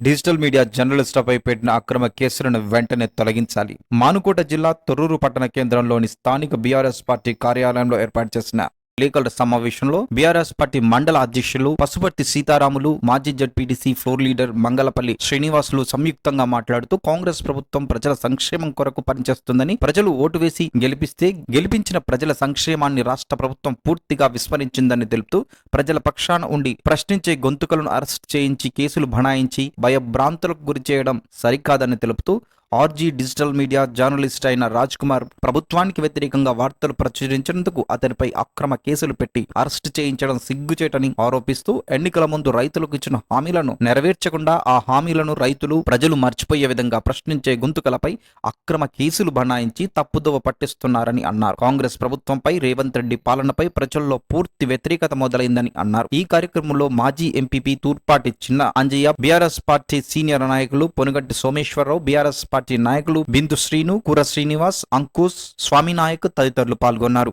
Digital media జర్నలిస్టులపై పెట్టిన అక్రమ కేసులను వెంటనే తొలగించాలి. మానుకోట జిల్లా తొర్రూరు పట్టణ కేంద్రంలోని స్థానిక బీఆర్ఎస్ పార్టీ కార్యాలయంలో ఏర్పాటు చేసిన విలేకరుల సమావేశంలో బీఆర్ఎస్ పార్టీ మండల అధ్యక్షులు పసుపర్తి సీతారాములు మాజీ ZPTC floor leader Mangalapalli Srinivasulu సంయుక్తంగా మాట్లాడుతూ కాంగ్రెస్ ప్రభుత్వం ప్రజల సంక్షేమం కొరకు పనిచేస్తుందని ప్రజలు ఓటు వేసి గెలిపిస్తే గెలిపించిన ప్రజల సంక్షేమాన్ని రాష్ట్ర ప్రభుత్వం పూర్తిగా విస్మరించిందని తెలుపుతూ ప్రజల పక్షాన ఉండి ప్రశ్నించే గొంతుకలను అరెస్ట్ చేయించి కేసులు బనాయించి భయభ్రాంతులకు గురి చేయడం సరికాదని తెలుపుతూ ఆర్జీ డిజిటల్ మీడియా జర్నలిస్ట్ అయిన రాజ్ కుమార్ ప్రభుత్వానికి వ్యతిరేకంగా వార్తలు ప్రచురించినందుకు అతనిపై అక్రమ కేసులు పెట్టి అరెస్ట్ చేయించడం సిగ్గుచేటని ఆరోపిస్తూ ఎన్నికల ముందు రైతులకు ఇచ్చిన హామీలను నెరవేర్చకుండా ఆ హామీలను రైతులు ప్రజలు మర్చిపోయే విధంగా ప్రశ్నించే గొంతుకలపై అక్రమ కేసులు బనాయించి తప్పుదోవ పట్టిస్తున్నారని అన్నారు. కాంగ్రెస్ ప్రభుత్వంపై రేవంత్ రెడ్డి పాలనపై ప్రజల్లో పూర్తి వ్యతిరేకత మొదలైందని అన్నారు. ఈ కార్యక్రమంలో మాజీ ఎంపీపీ తూర్పాటి చిన్న అంజయ్య బీఆర్ఎస్ పార్టీ సీనియర్ నాయకులు పొనుగంటి సోమేశ్వరరావు బీఆర్ఎస్ పార్టీ నాయకులు బిందు శ్రీను కుర శ్రీనివాస్ అంకుష్ స్వామినాయక్ తదితరులు పాల్గొన్నారు.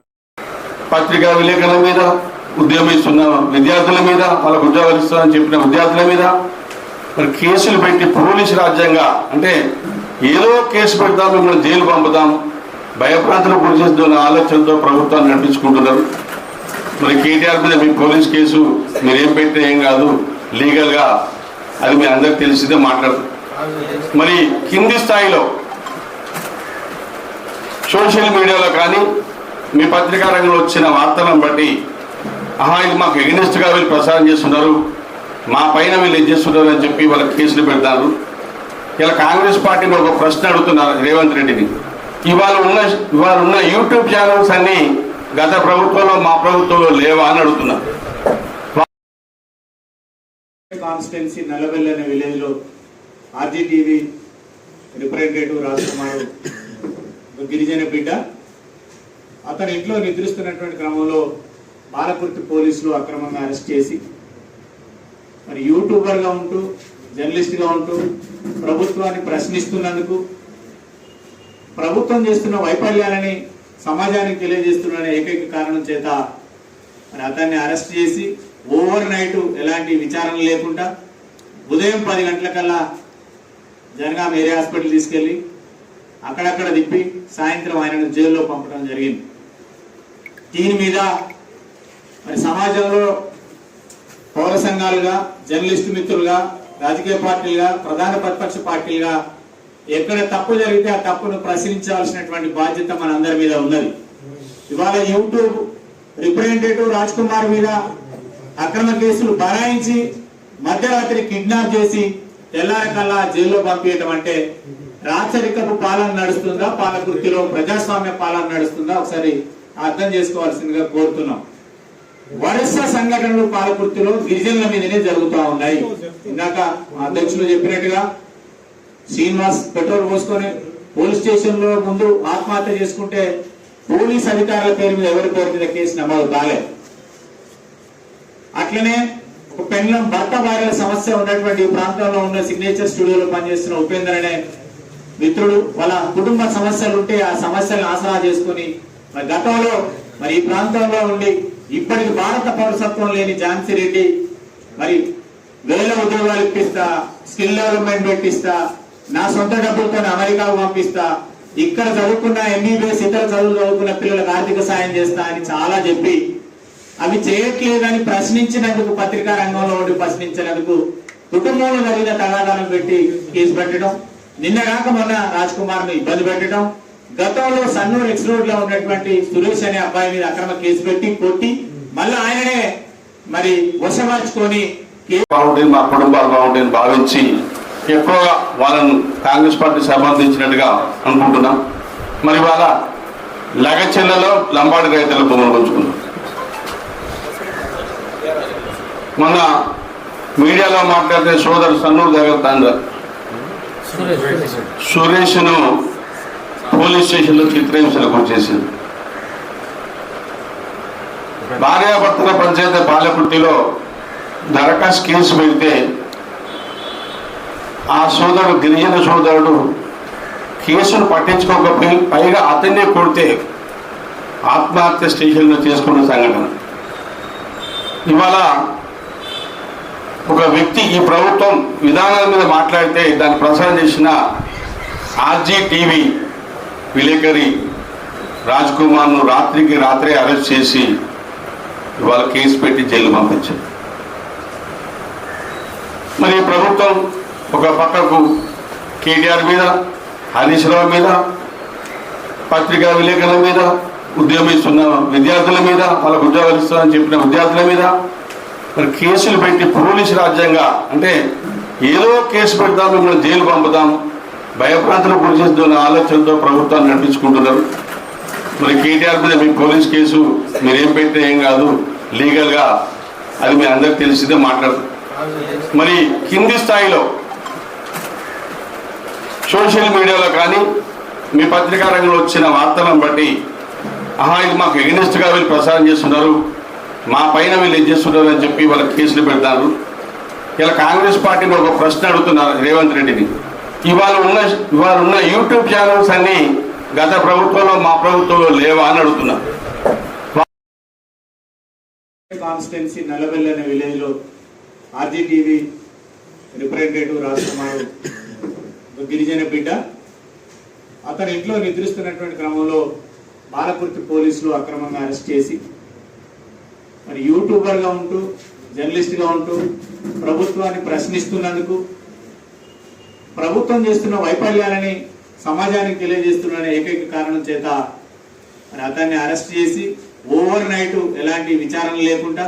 పత్రికా విలేకరుల మీద ఉద్యోగిస్తున్న విద్యార్థుల మీద వాళ్ళకు ఉద్యోగాలు ఇస్తామని చెప్పిన విద్యార్థుల మీద మరి కేసులు పెట్టి పోలీసు రాజ్యంగా అంటే ఏదో కేసు పెడతాం మిమ్మల్ని జైలు పంపుతాం భయప్రాంతలు గురి చేస్తున్న ఆలోచనతో ప్రభుత్వాన్ని నడిపించుకుంటున్నారు. మరి కేటీఆర్ మీద మీ పోలీస్ కేసు మీరేం పెట్టినా ఏం కాదు లీగల్గా అది మీ అందరికి తెలిసిందే మాట్లాడుతుంది మరి కింది స్థాయిలో సోషల్ మీడియాలో కానీ మీ పత్రికా రంగంలో వచ్చిన వార్తలను బట్టి ఆహా ఇది మాకు ఎగనిస్ట్గా వీళ్ళు ప్రసారం చేస్తున్నారు మా పైన వీళ్ళు ఏం చేస్తున్నారు అని చెప్పి వాళ్ళకి కేసులు పెడతారు. ఇలా కాంగ్రెస్ పార్టీని ఒక ప్రశ్న అడుగుతున్నారు రేవంత్ రెడ్డిని. ఇవాళ ఉన్న ఇవాళ ఉన్న యూట్యూబ్ ఛానల్స్ అన్నీ గత ప్రభుత్వంలో మా ప్రభుత్వంలో లేవా అని అడుగుతున్నారు. కాన్స్టిట్యున్సీ నల్లవెల్లి అనే విలేజ్లో ఆర్జీటీవీ రిప్రజెంటేటివ్ రాజకుమార్ గిరిజన బిడ్డ. అతని ఇంట్లో నిద్రిస్తున్నటువంటి క్రమంలో బాలకుర్తి పోలీసులు అక్రమంగా అరెస్ట్ చేసి మరి యూట్యూబర్గా ఉంటూ జర్నలిస్ట్గా ఉంటూ ప్రభుత్వాన్ని ప్రశ్నిస్తున్నందుకు ప్రభుత్వం చేస్తున్న వైఫల్యాలని సమాజానికి తెలియజేస్తున్న ఏకైక కారణం చేత మరి అతన్ని అరెస్ట్ చేసి ఓవర్ నైట్ ఎలాంటి విచారణ లేకుండా ఉదయం పది గంటలకల్లా జనగాం ఏరియా హాస్పిటల్ తీసుకెళ్ళి అక్కడక్కడ తిప్పి సాయంత్రం ఆయనను జైల్లో పంపడం జరిగింది. దీని మీద మరి సమాజంలో పౌర సంఘాలుగా జర్నలిస్ట్ మిత్రులుగా రాజకీయ పార్టీలుగా ప్రధాన ప్రతిపక్ష పార్టీలుగా ఎక్కడ తప్పు జరిగితే ఆ తప్పును ప్రశ్నించాల్సినటువంటి బాధ్యత మనందరి మీద ఉన్నది. ఇవాళ యూట్యూబ్ రిప్రజెంటేటివ్ రాజ్ కుమార్ మీద అక్రమ కేసులు బరాయించి మధ్యరాత్రి కిడ్నాప్ చేసి తెల్లారకల్లా జైల్లో పంపించడం అంటే రాచరికపు పాలన నడుస్తుందా? పాలకృతిలో ప్రజాస్వామ్య పాలన నడుస్తుందా? ఒకసారి అర్థం చేసుకోవాల్సిందిగా కోరుతున్నాం. వరుస సంఘటనలు పాలకృతిలో గిరిజనుల మీదనే జరుగుతూ ఉన్నాయి. ఇందాక మా అధ్యక్షులు చెప్పినట్టుగా శ్రీనివాస్ పెట్రోల్ పోసుకొని పోలీస్ స్టేషన్లో ముందు ఆత్మహత్య చేసుకుంటే పోలీస్ అధికారుల పేరు మీద ఎవరి పేరు మీద కేసు నమోదు కాలేదు. అట్లనే పెండ్లం భర్త భార్యల సమస్య ఉన్నటువంటి ప్రాంతంలో ఉన్న సిగ్నేచర్ స్టూడియోలో పనిచేస్తున్న ఉపేందర్ అనే మిత్రుడు వాళ్ళ కుటుంబ సమస్యలు ఉంటే ఆ సమస్యలను ఆసరా చేసుకుని మరి గతంలో మరి ఈ ప్రాంతంలో ఉండి ఇప్పటికి భారత పౌరసత్వం లేని ఝాన్సీ రెడ్డి మరి వేల ఉద్యోగాలు ఇప్పిస్తా స్కిల్ డెవలప్మెంట్ పెట్టిస్తా నా సొంత డబ్బులతో అమెరికాకు పంపిస్తా ఇక్కడ చదువుకున్న ఎంబీబీఎస్ ఇతర చదువులు చదువుకున్న పిల్లలకు ఆర్థిక సాయం చేస్తా అని చాలా చెప్పి అవి చేయట్లేదని ప్రశ్నించినందుకు పత్రికా రంగంలో ఉండి ప్రశ్నించినందుకు కుటుంబంలో జరిగిన తగాదాలను పెట్టి కేసు పెట్టడం నిన్న కాక మొన్న రాజ్ కుమార్ను ఇబ్బంది పెట్టడం గతంలో సన్నూరు ఎక్స్ రోడ్లో ఉన్నటువంటి సురేష్ అనే అబ్బాయి మీద అక్రమ కేసు పెట్టి కొట్టి మళ్ళీ ఆయననే మరి వశమార్చుకొని బాగుంటుంది మా కుటుంబాలు బాగుంటాయని భావించి ఎక్కువగా వాళ్ళను కాంగ్రెస్ పార్టీ సంబంధించినట్టుగా అనుకుంటున్నాం. మరి వాళ్ళ లగచెల్లలో లంబాడి రైతుల భూములు పంచుకున్నాం మొన్న మీడియాలో మాట్లాడితే సోదరు సన్నూరు దగ్గర తండ్రి సురేష్ను పోలీస్ స్టేషన్లో చిత్రహింసలకు వచ్చేసింది భార్యాభర్తల పంచాయతీ బాలకుట్టిలో దరఖాస్తు కేసు పెడితే ఆ సోదరుడు గిరిజన సోదరుడు కేసును పట్టించుకోకపోయి పైగా అతన్నే కొడితే ఆత్మహత్య స్టేషన్లో చేసుకున్న సంఘటన. ఇవాళ ఒక వ్యక్తి ఈ ప్రభుత్వం విధానాల మీద మాట్లాడితే దాన్ని ప్రసారం చేసిన ఆర్జీ టీవీ విలేకరి రాజ్ కుమార్ను రాత్రికి రాత్రే అరెస్ట్ చేసి ఇవాళ కేసు పెట్టి జైలు పంపించారు. మరి ప్రభుత్వం ఒక పక్కకు కేటీఆర్ మీద హరీష్ రావు మీద పత్రికా విలేకరుల మీద ఉద్యమిస్తున్న విద్యార్థుల మీద వాళ్ళకు ఉద్యోగాలు ఇస్తామని చెప్పిన విద్యార్థుల మీద మరి కేసులు పెట్టి పోలీసు రాజ్యంగా అంటే ఏదో కేసు పెడతాం మిమ్మల్ని జైలు పంపుతాము. భయప్రాంతలు గురి చేస్తున్న ఆలోచనతో ప్రభుత్వాన్ని నడిపించుకుంటున్నారు. మరి కేటీఆర్ మీద మీ పోలీస్ కేసు మీరేం పెట్టినా ఏం కాదు. లీగల్గా అది మీ అందరికి తెలిసిందే మాట్లాడదు మరి కింది స్థాయిలో సోషల్ మీడియాలో కానీ మీ పత్రికా రంగంలో వచ్చిన వార్తలను బట్టి ఆహా ఇది మాకు ఎగనిస్ట్గా వీళ్ళు ప్రసారం చేస్తున్నారు. మా పైన వీళ్ళు ఏం చేస్తున్నారని చెప్పి వాళ్ళకి కేసులు పెడతారు. ఇలా కాంగ్రెస్ పార్టీని ఒక ప్రశ్న అడుగుతున్నారు రేవంత్ రెడ్డిని. ఇవాళ ఉన్న ఇవాళ ఉన్న యూట్యూబ్ ఛానల్స్ అన్ని గత ప్రభుత్వంలో మా ప్రభుత్వంలో లేవా అని అడుగుతున్నారు కాన్స్టిట్యున్సీ నల్లబెల్లి అనే విలేజ్లో ఆర్జీటీవీ రిప్రజెంటేటివ్ రాష్ట్రమాడు గిరిజన బిడ్డ. అతని ఇంట్లో నిద్రిస్తున్నటువంటి క్రమంలో బాలకుర్తి పోలీసులు అక్రమంగా అరెస్ట్ చేసి మరి యూట్యూబర్గా ఉంటూ జర్నలిస్ట్గా ఉంటూ ప్రభుత్వాన్ని ప్రశ్నిస్తున్నందుకు ప్రభుత్వం చేస్తున్న వైఫల్యాలని సమాజానికి తెలియజేస్తున్న ఏకైక కారణం చేత మరి అతన్ని అరెస్ట్ చేసి ఓవర్ నైట్ ఎలాంటి విచారణ లేకుండా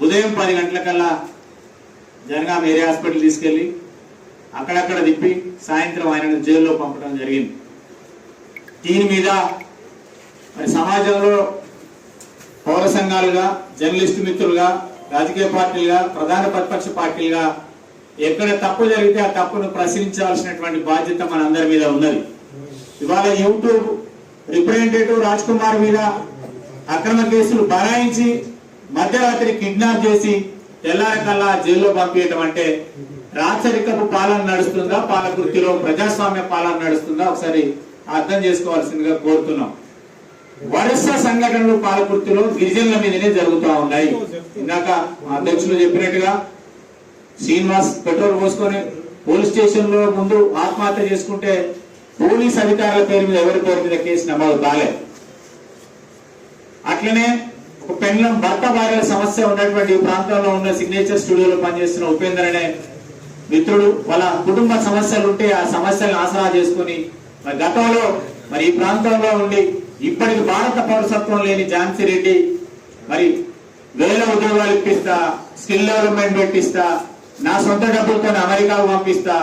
ఉదయం పది గంటలకల్లా జనగాం ఏరియా హాస్పిటల్ తీసుకెళ్ళి అక్కడక్కడ తిప్పి సాయంత్రం ఆయనను జైల్లో పంపడం జరిగింది. దీని మీద మరి సమాజంలో పౌర సంఘాలుగా జర్నలిస్టు మిత్రులుగా రాజకీయ పార్టీలుగా ప్రధాన ప్రతిపక్ష పార్టీలుగా ఎక్కడ తప్పు జరిగితే ఆ తప్పును ప్రశ్నించాల్సినటువంటి బాధ్యత మనందరి మీద ఉన్నది. ఇవాళ యూట్యూబ్ రిప్రజెంటేటివ్ రాజ్ కుమార్ మీద అక్రమ కేసులు బనాయించి మధ్యరాత్రి కిడ్నాప్ చేసి తెల్లారకల్లా జైల్లో పంపించడం అంటే రాచరికపు పాలన నడుస్తుందా? పాలకృతిలో ప్రజాస్వామ్య పాలన నడుస్తుందా? ఒకసారి అర్థం చేసుకోవాల్సిందిగా కోరుతున్నాం. వరుస సంఘటనలు పాలకుర్తిలో గిరిజనుల మీదనే జరుగుతూ ఉన్నాయి. ఇందాక మా అధ్యక్షులు చెప్పినట్టుగా శ్రీనివాస్ పెట్రోల్ పోసుకొని పోలీస్ స్టేషన్లో ముందు ఆత్మహత్య చేసుకుంటే పోలీస్ అధికారుల పేరు మీద ఎవరి పేరు మీద కేసు నమోదు కాలే. అట్లనే ఒక పెండ్లం భర్త భార్యల సమస్య ఉన్నటువంటి ప్రాంతంలో ఉన్న సిగ్నేచర్ స్టూడియోలో పనిచేస్తున్న ఉపేందర్ అనే మిత్రుడు వాళ్ళ కుటుంబ సమస్యలు ఉంటే ఆ సమస్యలను ఆసరా చేసుకుని మరి గతంలో మరి ఈ ప్రాంతంలో ఉండి ఇప్పటికి భారత పౌరసత్వం లేని ఝాన్సీ రెడ్డి మరి వేల ఉద్యోగాలు ఇప్పిస్తా స్కిల్ డెవలప్మెంట్ పెట్టిస్తా నా సొంత డబ్బులతో అమెరికాకు పంపిస్తా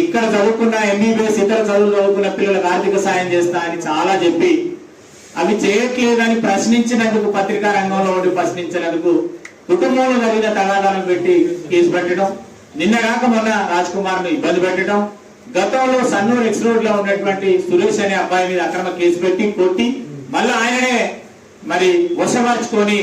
ఇక్కడ చదువుకున్న ఎంబీబీఎస్ ఇతర చదువులు చదువుకున్న పిల్లలకు ఆర్థిక సాయం చేస్తా అని చాలా చెప్పి అవి చేయట్లేదని ప్రశ్నించినందుకు పత్రికా రంగంలో ఉండి ప్రశ్నించినందుకు కుటుంబంలో జరిగిన తగాదాలను పెట్టి కేసు పెట్టడం నిన్న కాక మొన్న రాజ్ కుమార్ను ఇబ్బంది పెట్టడం గతంలో సన్నూరు ఎక్స్ రోడ్లో ఉన్నటువంటి సురేష్ అనే అబ్బాయి మీద అక్రమ కేసు పెట్టి కొట్టి మళ్ళీ ఆయననే మరి వశమార్చుకొని